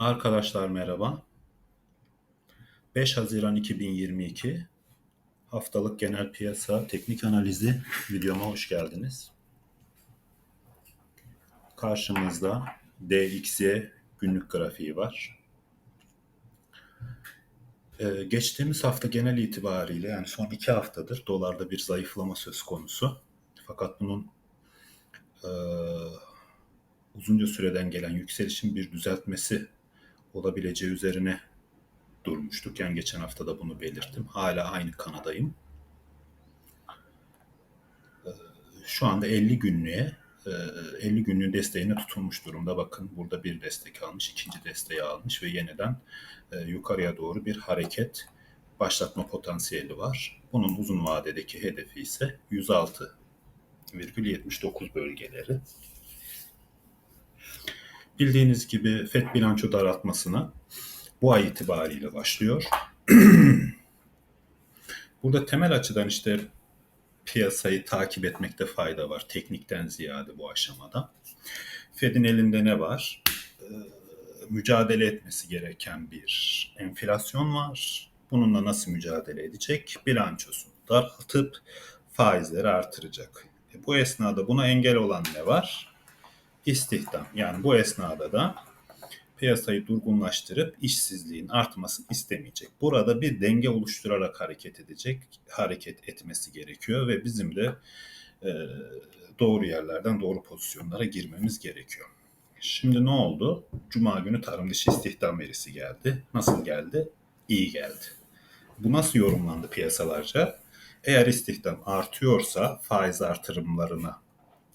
Arkadaşlar merhaba. 5 Haziran 2022 haftalık genel piyasa teknik analizi videoma hoş geldiniz. Karşımızda DXY günlük grafiği var. Ee, geçtiğimiz hafta genel itibariyle yani son iki haftadır dolarda bir zayıflama söz konusu. Fakat bunun e, uzunca süreden gelen yükselişin bir düzeltmesi olabileceği üzerine durmuştuk. Yani geçen hafta da bunu belirttim. Hala aynı kanadayım. Ee, şu anda 50 günlüğe 50 günlüğün desteğine tutulmuş durumda. Bakın burada bir destek almış, ikinci desteği almış ve yeniden e, yukarıya doğru bir hareket başlatma potansiyeli var. Bunun uzun vadedeki hedefi ise 106,79 bölgeleri. Bildiğiniz gibi FED bilanço daraltmasına bu ay itibariyle başlıyor. Burada temel açıdan işte piyasayı takip etmekte fayda var. Teknikten ziyade bu aşamada. Fed'in elinde ne var? Ee, mücadele etmesi gereken bir enflasyon var. Bununla nasıl mücadele edecek? Bilançosunu daraltıp faizleri artıracak. E bu esnada buna engel olan ne var? İstihdam. Yani bu esnada da piyasayı durgunlaştırıp işsizliğin artmasını istemeyecek. Burada bir denge oluşturarak hareket edecek, hareket etmesi gerekiyor ve bizim de e, doğru yerlerden doğru pozisyonlara girmemiz gerekiyor. Şimdi ne oldu? Cuma günü tarım dışı istihdam verisi geldi. Nasıl geldi? İyi geldi. Bu nasıl yorumlandı piyasalarca? Eğer istihdam artıyorsa faiz artırımlarına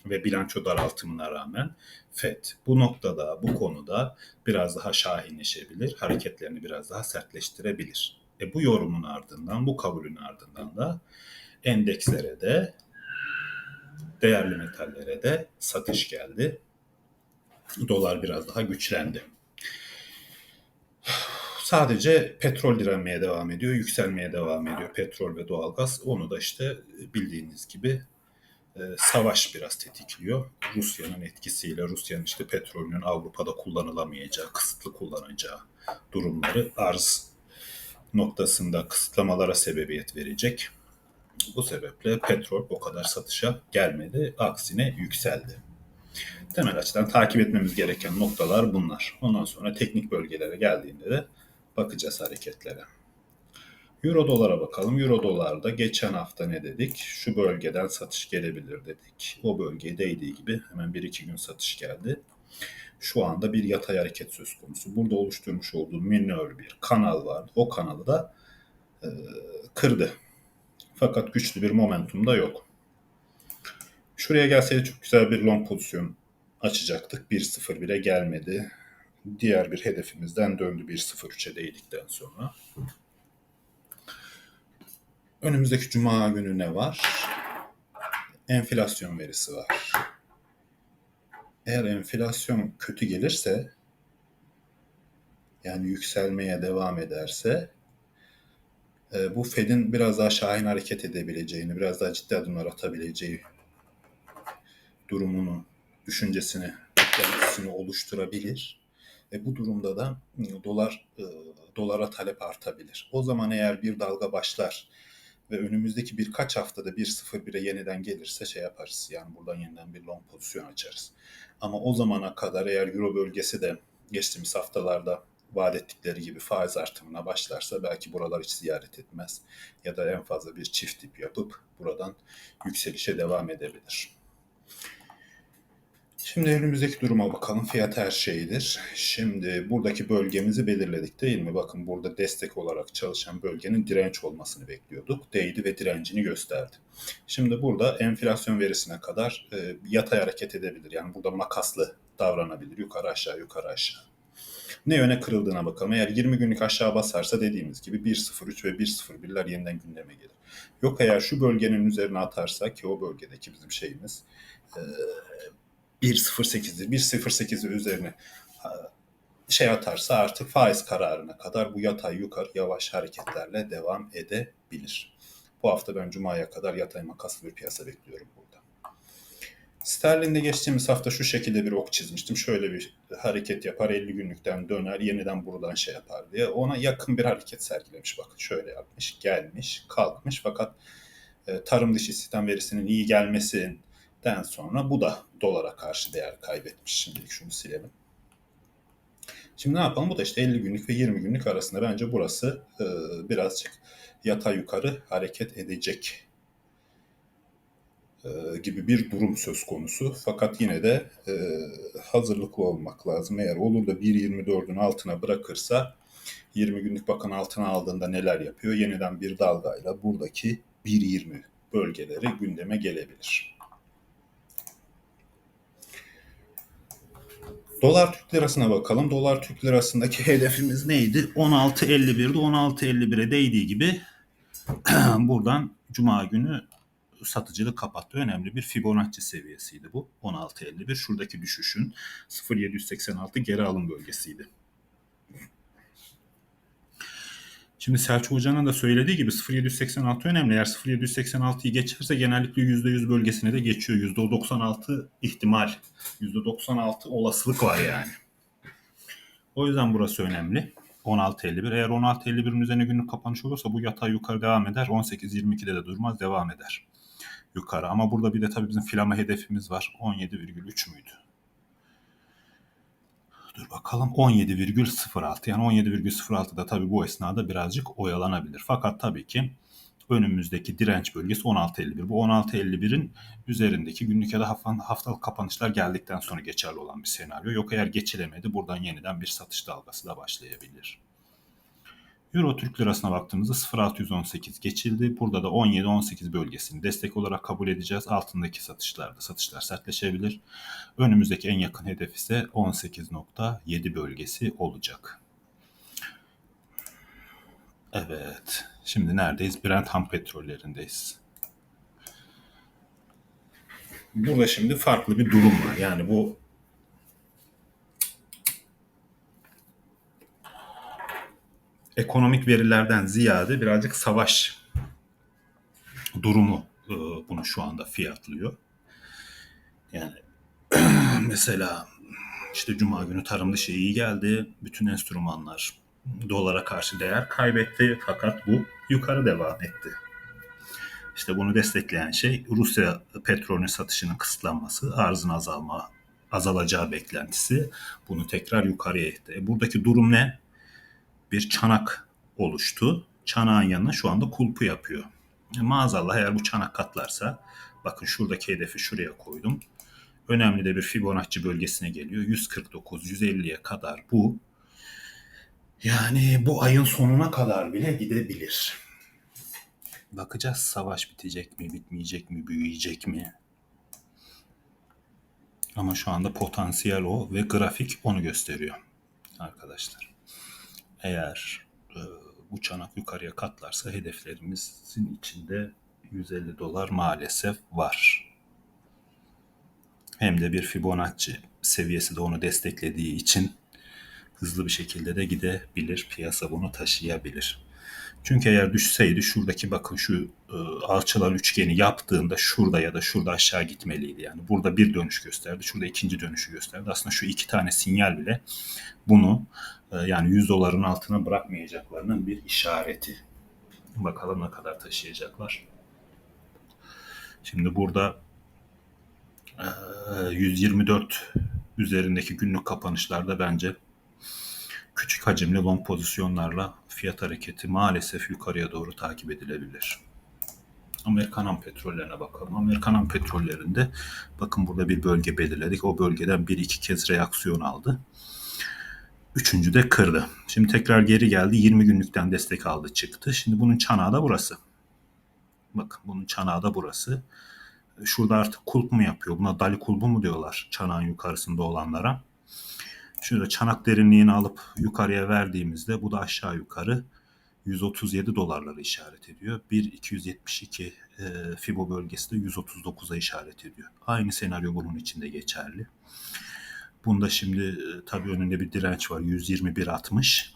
ve bilanço daraltımına rağmen FED bu noktada, bu konuda biraz daha şahinleşebilir, hareketlerini biraz daha sertleştirebilir. E bu yorumun ardından, bu kabulün ardından da endekslere de, değerli metallere de satış geldi. Dolar biraz daha güçlendi. Sadece petrol direnmeye devam ediyor, yükselmeye devam ediyor petrol ve doğalgaz. Onu da işte bildiğiniz gibi e, savaş biraz tetikliyor. Rusya'nın etkisiyle Rusya'nın işte petrolünün Avrupa'da kullanılamayacağı, kısıtlı kullanacağı durumları arz noktasında kısıtlamalara sebebiyet verecek. Bu sebeple petrol o kadar satışa gelmedi. Aksine yükseldi. Temel açıdan takip etmemiz gereken noktalar bunlar. Ondan sonra teknik bölgelere geldiğinde de bakacağız hareketlere. Euro dolara bakalım. Euro dolarda geçen hafta ne dedik? Şu bölgeden satış gelebilir dedik. O bölgeye değdiği gibi hemen 1-2 gün satış geldi. Şu anda bir yatay hareket söz konusu. Burada oluşturmuş olduğu minör bir kanal vardı. O kanalı da e, kırdı. Fakat güçlü bir momentum da yok. Şuraya gelseydi çok güzel bir long pozisyon açacaktık. 1-0-1'e gelmedi. Diğer bir hedefimizden döndü 1-0-3'e değdikten sonra. Önümüzdeki cuma günü ne var? Enflasyon verisi var. Eğer enflasyon kötü gelirse yani yükselmeye devam ederse e, bu Fed'in biraz daha şahin hareket edebileceğini, biraz daha ciddi adımlar atabileceği durumunu, düşüncesini, kendisini oluşturabilir. E bu durumda da dolar e, dolara talep artabilir. O zaman eğer bir dalga başlar ve önümüzdeki birkaç haftada 1-0-1'e yeniden gelirse şey yaparız. Yani buradan yeniden bir long pozisyon açarız. Ama o zamana kadar eğer Euro bölgesi de geçtiğimiz haftalarda vaat ettikleri gibi faiz artımına başlarsa belki buralar hiç ziyaret etmez. Ya da en fazla bir çift tip yapıp buradan yükselişe devam edebilir. Şimdi önümüzdeki duruma bakalım. Fiyat her şeydir. Şimdi buradaki bölgemizi belirledik değil mi? Bakın burada destek olarak çalışan bölgenin direnç olmasını bekliyorduk. Değdi ve direncini gösterdi. Şimdi burada enflasyon verisine kadar e, yatay hareket edebilir. Yani burada makaslı davranabilir. Yukarı aşağı yukarı aşağı. Ne yöne kırıldığına bakalım. Eğer 20 günlük aşağı basarsa dediğimiz gibi 1.03 ve 1.01'ler yeniden gündeme gelir. Yok eğer şu bölgenin üzerine atarsa ki o bölgedeki bizim şeyimiz e, 1.08'i 1.08'i üzerine şey atarsa artık faiz kararına kadar bu yatay yukarı yavaş hareketlerle devam edebilir. Bu hafta ben Cuma'ya kadar yatay makaslı bir piyasa bekliyorum burada. Sterlinde geçtiğimiz hafta şu şekilde bir ok çizmiştim. Şöyle bir hareket yapar 50 günlükten döner yeniden buradan şey yapar diye. Ona yakın bir hareket sergilemiş. Bakın şöyle yapmış gelmiş kalkmış fakat e, tarım dışı sistem verisinin iyi gelmesinden sonra bu da dolara karşı değer kaybetmiş. Şimdilik şunu silelim. Şimdi ne yapalım? Bu da işte 50 günlük ve 20 günlük arasında bence burası e, birazcık yatay yukarı hareket edecek e, gibi bir durum söz konusu. Fakat yine de e, hazırlıklı olmak lazım. Eğer olur da 1.24'ün altına bırakırsa 20 günlük bakın altına aldığında neler yapıyor? Yeniden bir dalgayla buradaki 1.20 bölgeleri gündeme gelebilir. Dolar Türk lirasına bakalım. Dolar Türk lirasındaki hedefimiz neydi? 16.51'di. 16.51'e değdiği gibi buradan Cuma günü satıcılık kapattı. Önemli bir Fibonacci seviyesiydi bu. 16.51 şuradaki düşüşün 0.786 geri alım bölgesiydi. Şimdi Selçuk Hoca'nın da söylediği gibi 0.786 önemli. Eğer 0.786'yı geçerse genellikle %100 bölgesine de geçiyor. %96 ihtimal, %96 olasılık var yani. O yüzden burası önemli. 16.51. Eğer 16.51'in üzerine günlük kapanış olursa bu yatay yukarı devam eder. 18.22'de de durmaz devam eder. Yukarı. Ama burada bir de tabii bizim filama hedefimiz var. 17,3 müydü? Dur bakalım 17,06 yani 17,06'da tabii bu esnada birazcık oyalanabilir. Fakat tabii ki önümüzdeki direnç bölgesi 16.51. Bu 16.51'in üzerindeki günlük ya da haftalık kapanışlar geldikten sonra geçerli olan bir senaryo. Yok eğer geçilemedi buradan yeniden bir satış dalgası da başlayabilir. Euro Türk Lirası'na baktığımızda 0.618 geçildi. Burada da 17-18 bölgesini destek olarak kabul edeceğiz. Altındaki satışlarda satışlar sertleşebilir. Önümüzdeki en yakın hedef ise 18.7 bölgesi olacak. Evet. Şimdi neredeyiz? Brent ham petrollerindeyiz. Burada şimdi farklı bir durum var. Yani bu ekonomik verilerden ziyade birazcık savaş durumu e, bunu şu anda fiyatlıyor. Yani mesela işte Cuma günü tarım dışı iyi geldi. Bütün enstrümanlar dolara karşı değer kaybetti fakat bu yukarı devam etti. İşte bunu destekleyen şey Rusya petrolün satışının kısıtlanması, arzın azalma azalacağı beklentisi bunu tekrar yukarıya itti. E buradaki durum ne? Bir çanak oluştu. Çanağın yanına şu anda kulpu yapıyor. E maazallah eğer bu çanak katlarsa bakın şuradaki hedefi şuraya koydum. Önemli de bir Fibonacci bölgesine geliyor. 149-150'ye kadar bu yani bu ayın sonuna kadar bile gidebilir. Bakacağız savaş bitecek mi, bitmeyecek mi, büyüyecek mi? Ama şu anda potansiyel o ve grafik onu gösteriyor arkadaşlar. Eğer e, bu çanak yukarıya katlarsa hedeflerimizin içinde 150 dolar maalesef var. Hem de bir Fibonacci seviyesi de onu desteklediği için hızlı bir şekilde de gidebilir. Piyasa bunu taşıyabilir. Çünkü eğer düşseydi şuradaki bakın şu e, üçgeni yaptığında şurada ya da şurada aşağı gitmeliydi. Yani burada bir dönüş gösterdi. Şurada ikinci dönüşü gösterdi. Aslında şu iki tane sinyal bile bunu e, yani 100 doların altına bırakmayacaklarının bir işareti. Bakalım ne kadar taşıyacaklar. Şimdi burada e, 124 üzerindeki günlük kapanışlarda bence küçük hacimli long pozisyonlarla fiyat hareketi maalesef yukarıya doğru takip edilebilir. Amerikan ham petrollerine bakalım. Amerikan ham petrollerinde bakın burada bir bölge belirledik. O bölgeden bir iki kez reaksiyon aldı. Üçüncü de kırdı. Şimdi tekrar geri geldi. 20 günlükten destek aldı çıktı. Şimdi bunun çanağı da burası. Bakın bunun çanağı da burası. Şurada artık kulp mu yapıyor? Buna dali kulbu mu diyorlar çanağın yukarısında olanlara. Şöyle çanak derinliğini alıp yukarıya verdiğimizde bu da aşağı yukarı 137 dolarları işaret ediyor. 1.272 e, Fibo bölgesi de 139'a işaret ediyor. Aynı senaryo bunun içinde geçerli. Bunda şimdi e, tabii önünde bir direnç var 121.60.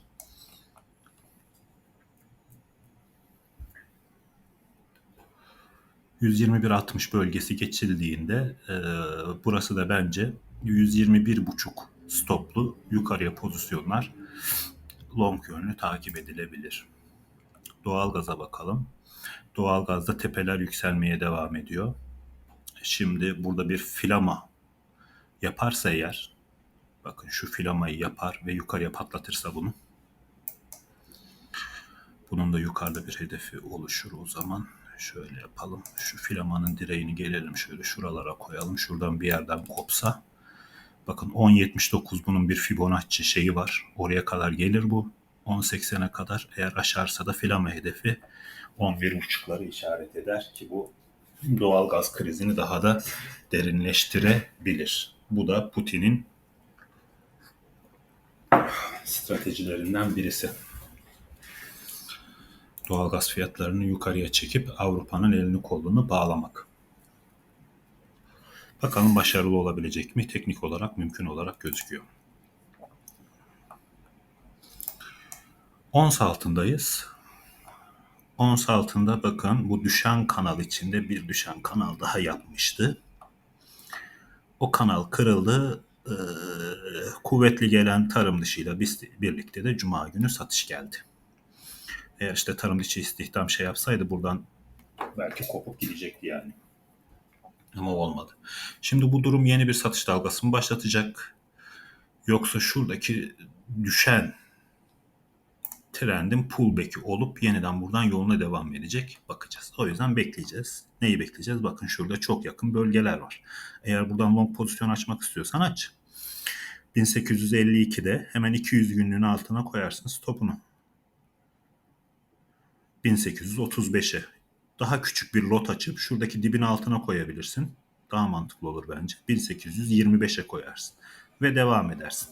121.60 bölgesi geçildiğinde e, burası da bence 121.5 stoplu yukarıya pozisyonlar long yönlü takip edilebilir. Doğalgaza bakalım. Doğalgazda tepeler yükselmeye devam ediyor. Şimdi burada bir filama yaparsa eğer bakın şu filamayı yapar ve yukarıya patlatırsa bunu bunun da yukarıda bir hedefi oluşur o zaman. Şöyle yapalım. Şu filamanın direğini gelelim şöyle şuralara koyalım. Şuradan bir yerden kopsa. Bakın 10.79 bunun bir Fibonacci şeyi var. Oraya kadar gelir bu. 10.80'e kadar eğer aşarsa da filama hedefi 11.5'ları işaret eder ki bu doğal gaz krizini daha da derinleştirebilir. Bu da Putin'in stratejilerinden birisi. Doğalgaz fiyatlarını yukarıya çekip Avrupa'nın elini kolunu bağlamak. Bakalım başarılı olabilecek mi? Teknik olarak mümkün olarak gözüküyor. Ons altındayız. Ons altında bakın bu düşen kanal içinde bir düşen kanal daha yapmıştı. O kanal kırıldı. Ee, kuvvetli gelen tarım dışıyla biz birlikte de cuma günü satış geldi. Eğer işte tarım dışı istihdam şey yapsaydı buradan belki kopup gidecekti yani. Ama olmadı. Şimdi bu durum yeni bir satış dalgası mı başlatacak? Yoksa şuradaki düşen trendin pullback'i olup yeniden buradan yoluna devam edecek. Bakacağız. O yüzden bekleyeceğiz. Neyi bekleyeceğiz? Bakın şurada çok yakın bölgeler var. Eğer buradan long pozisyon açmak istiyorsan aç. 1852'de hemen 200 günlüğün altına koyarsın stopunu. 1835'e daha küçük bir lot açıp şuradaki dibin altına koyabilirsin. Daha mantıklı olur bence. 1825'e koyarsın ve devam edersin.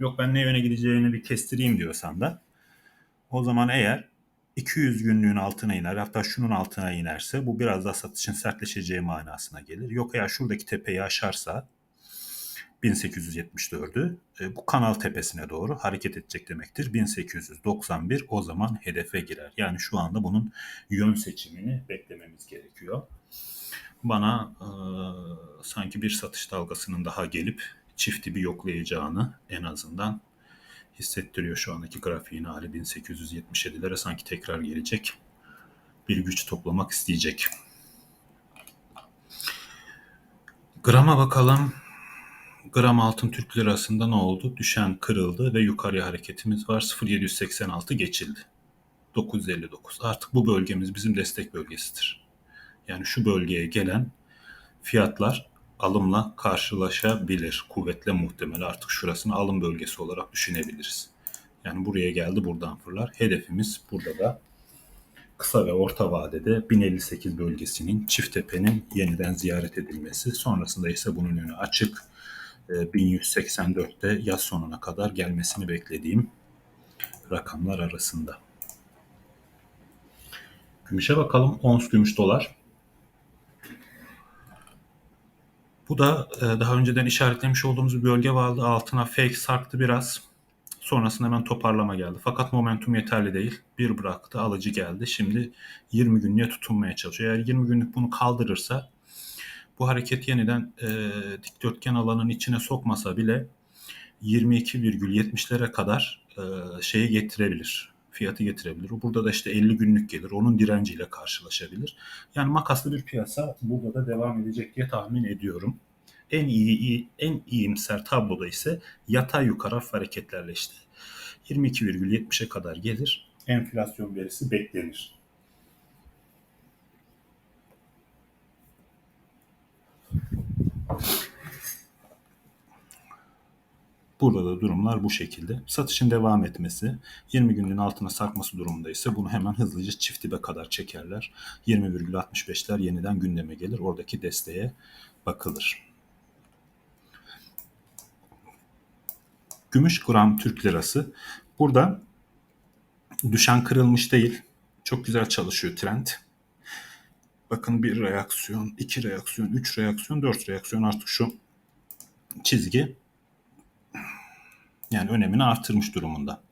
Yok ben ne yöne gideceğini bir kestireyim diyorsan da o zaman eğer 200 günlüğün altına iner hatta şunun altına inerse bu biraz daha satışın sertleşeceği manasına gelir. Yok eğer şuradaki tepeyi aşarsa 1874'ü e, bu kanal tepesine doğru hareket edecek demektir. 1891 o zaman hedefe girer. Yani şu anda bunun yön seçimini beklememiz gerekiyor. Bana e, sanki bir satış dalgasının daha gelip çifti bir yoklayacağını en azından hissettiriyor şu andaki grafiğin hali 1877'lere sanki tekrar gelecek. Bir güç toplamak isteyecek. Grama bakalım. Gram altın Türk lirasında ne oldu? Düşen kırıldı ve yukarıya hareketimiz var. 0.786 geçildi. 959. Artık bu bölgemiz bizim destek bölgesidir. Yani şu bölgeye gelen fiyatlar alımla karşılaşabilir. Kuvvetle muhtemel artık şurasını alım bölgesi olarak düşünebiliriz. Yani buraya geldi buradan fırlar. Hedefimiz burada da kısa ve orta vadede 1058 bölgesinin çift tepenin yeniden ziyaret edilmesi. Sonrasında ise bunun önü açık. 1184'te yaz sonuna kadar gelmesini beklediğim rakamlar arasında. Gümüşe bakalım. Ons gümüş dolar. Bu da e, daha önceden işaretlemiş olduğumuz bir bölge vardı. Altına fake sarktı biraz. Sonrasında hemen toparlama geldi. Fakat momentum yeterli değil. Bir bıraktı, alıcı geldi. Şimdi 20 günlüğe tutunmaya çalışıyor. Eğer 20 günlük bunu kaldırırsa bu hareket yeniden e, dikdörtgen alanın içine sokmasa bile 22,70'lere kadar e, şeyi getirebilir. Fiyatı getirebilir. Burada da işte 50 günlük gelir. Onun direnciyle karşılaşabilir. Yani makaslı bir piyasa burada da devam edecek diye tahmin ediyorum. En iyi en iyimser tabloda ise yatay yukarı hareketlerle işte 22,70'e kadar gelir. Enflasyon verisi beklenir. Burada da durumlar bu şekilde. Satışın devam etmesi, 20 günün altına sarkması durumunda ise bunu hemen hızlıca çift dibe kadar çekerler. 20,65'ler yeniden gündeme gelir. Oradaki desteğe bakılır. Gümüş gram Türk lirası. Burada düşen kırılmış değil. Çok güzel çalışıyor trend. Bakın bir reaksiyon, iki reaksiyon, üç reaksiyon, dört reaksiyon artık şu çizgi Yani önemini artırmış durumunda.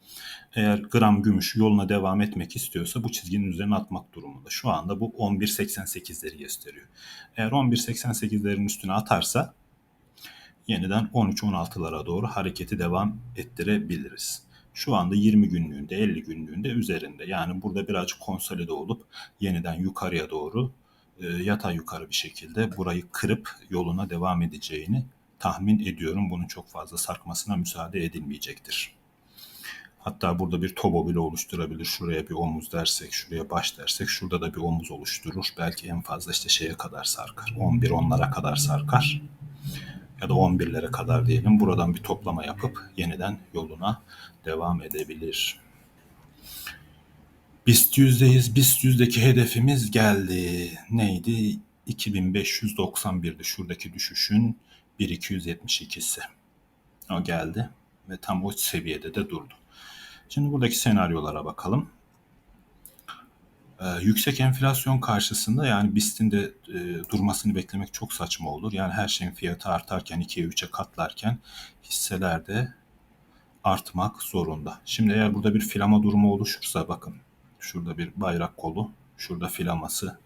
Eğer gram gümüş yoluna devam etmek istiyorsa bu çizginin üzerine atmak durumunda. Şu anda bu 11.88'leri gösteriyor. Eğer 11.88'lerin üstüne atarsa yeniden 13-16'lara doğru hareketi devam ettirebiliriz. Şu anda 20 günlüğünde, 50 günlüğünde üzerinde. Yani burada birazcık konsolide olup yeniden yukarıya doğru e, yatay yukarı bir şekilde burayı kırıp yoluna devam edeceğini tahmin ediyorum. Bunun çok fazla sarkmasına müsaade edilmeyecektir. Hatta burada bir tobo bile oluşturabilir. Şuraya bir omuz dersek, şuraya baş dersek şurada da bir omuz oluşturur. Belki en fazla işte şeye kadar sarkar. 11 onlara kadar sarkar. Ya da 11'lere kadar diyelim. Buradan bir toplama yapıp yeniden yoluna devam edebilir. BIST yüzdeyiz. BIST yüzdeki hedefimiz geldi. Neydi? 2591'di şuradaki düşüşün 1272'si. O geldi ve tam o seviyede de durdu. Şimdi buradaki senaryolara bakalım. Ee, yüksek enflasyon karşısında yani BIST'in de e, durmasını beklemek çok saçma olur. Yani her şeyin fiyatı artarken 2'ye 3'e katlarken hisseler de artmak zorunda. Şimdi eğer burada bir filama durumu oluşursa bakın şurada bir bayrak kolu, şurada filaması,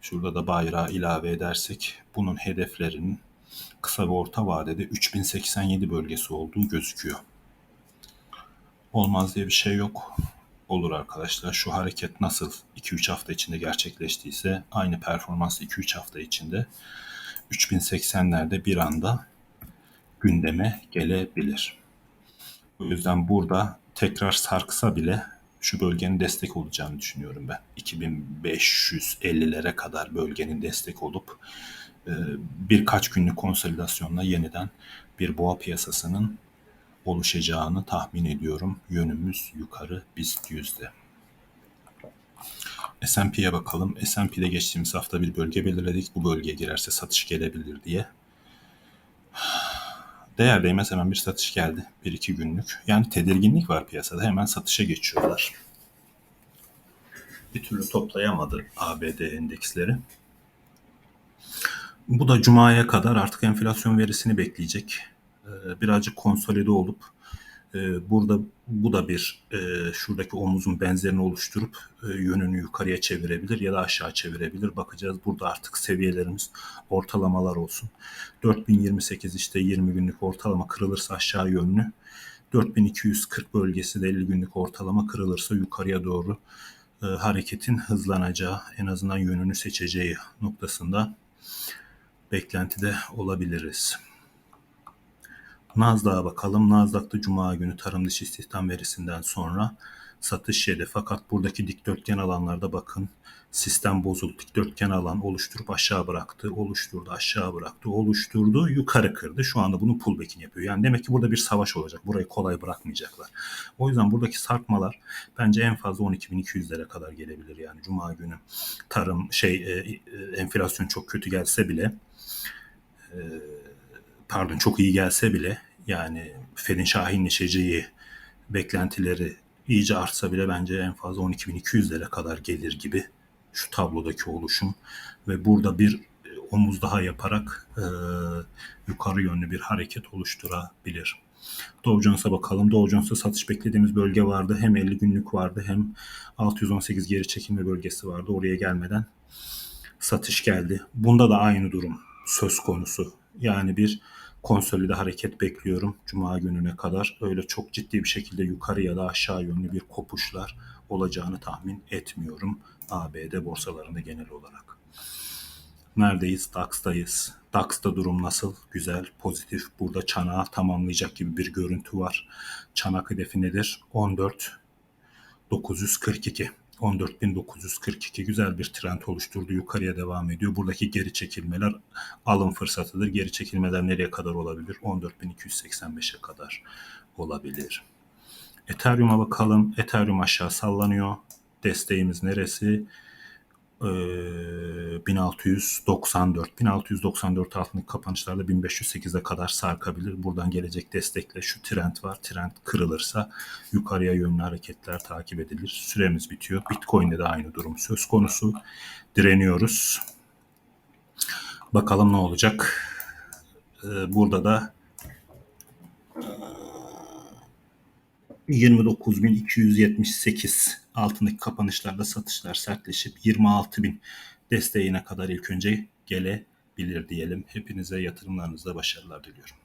şurada da bayrağı ilave edersek bunun hedeflerinin kısa ve orta vadede 3087 bölgesi olduğu gözüküyor. Olmaz diye bir şey yok. Olur arkadaşlar. Şu hareket nasıl 2-3 hafta içinde gerçekleştiyse aynı performans 2-3 hafta içinde 3080'lerde bir anda gündeme gelebilir. O yüzden burada tekrar sarksa bile şu bölgenin destek olacağını düşünüyorum ben. 2550'lere kadar bölgenin destek olup e, birkaç günlük konsolidasyonla yeniden bir boğa piyasasının oluşacağını tahmin ediyorum. Yönümüz yukarı BIST yüzde. S&P'ye bakalım. S&P'de geçtiğimiz hafta bir bölge belirledik. Bu bölgeye girerse satış gelebilir diye. Değer değmez hemen bir satış geldi. Bir iki günlük. Yani tedirginlik var piyasada. Hemen satışa geçiyorlar. Bir türlü toplayamadı ABD endeksleri. Bu da Cuma'ya kadar artık enflasyon verisini bekleyecek. Ee, birazcık konsolide olup e, burada bu da bir e, şuradaki omuzun benzerini oluşturup e, yönünü yukarıya çevirebilir ya da aşağı çevirebilir. Bakacağız burada artık seviyelerimiz ortalamalar olsun. 4028 işte 20 günlük ortalama kırılırsa aşağı yönlü. 4240 bölgesi de 50 günlük ortalama kırılırsa yukarıya doğru hareketin hızlanacağı, en azından yönünü seçeceği noktasında beklentide olabiliriz. Nasdaq'a bakalım. Nasdaq'ta Cuma günü tarım dışı istihdam verisinden sonra satış yedi. Fakat buradaki dikdörtgen alanlarda bakın sistem bozuldu. Dikdörtgen alan oluşturup aşağı bıraktı, oluşturdu, aşağı bıraktı, oluşturdu, yukarı kırdı. Şu anda bunu pullback'ini yapıyor. Yani demek ki burada bir savaş olacak. Burayı kolay bırakmayacaklar. O yüzden buradaki sarkmalar bence en fazla 12.200'lere kadar gelebilir. Yani Cuma günü tarım şey e, e, enflasyon çok kötü gelse bile e, pardon çok iyi gelse bile yani Fed'in şahinleşeceği beklentileri iyice artsa bile bence en fazla 12.200'lere kadar gelir gibi şu tablodaki oluşum ve burada bir omuz daha yaparak e, yukarı yönlü bir hareket oluşturabilir. Dow Jones'a bakalım. Dow Jones'ta satış beklediğimiz bölge vardı. Hem 50 günlük vardı hem 618 geri çekilme bölgesi vardı. Oraya gelmeden satış geldi. Bunda da aynı durum söz konusu. Yani bir konsolide hareket bekliyorum Cuma gününe kadar. Öyle çok ciddi bir şekilde yukarı ya da aşağı yönlü bir kopuşlar olacağını tahmin etmiyorum ABD borsalarında genel olarak. Neredeyiz? DAX'tayız. DAX'ta durum nasıl? Güzel, pozitif. Burada çanağı tamamlayacak gibi bir görüntü var. Çanak hedefi nedir? 14 942. 14.942 güzel bir trend oluşturdu. Yukarıya devam ediyor. Buradaki geri çekilmeler alım fırsatıdır. Geri çekilmeler nereye kadar olabilir? 14.285'e kadar olabilir. Ethereum'a bakalım. Ethereum aşağı sallanıyor. Desteğimiz neresi? 1694. 1694 altındaki kapanışlarda 1508'e kadar sarkabilir. Buradan gelecek destekle şu trend var. Trend kırılırsa yukarıya yönlü hareketler takip edilir. Süremiz bitiyor. Bitcoin'de de aynı durum söz konusu. Direniyoruz. Bakalım ne olacak. Burada da 29.278 altındaki kapanışlarda satışlar sertleşip 26.000 desteğine kadar ilk önce gelebilir diyelim. Hepinize yatırımlarınızda başarılar diliyorum.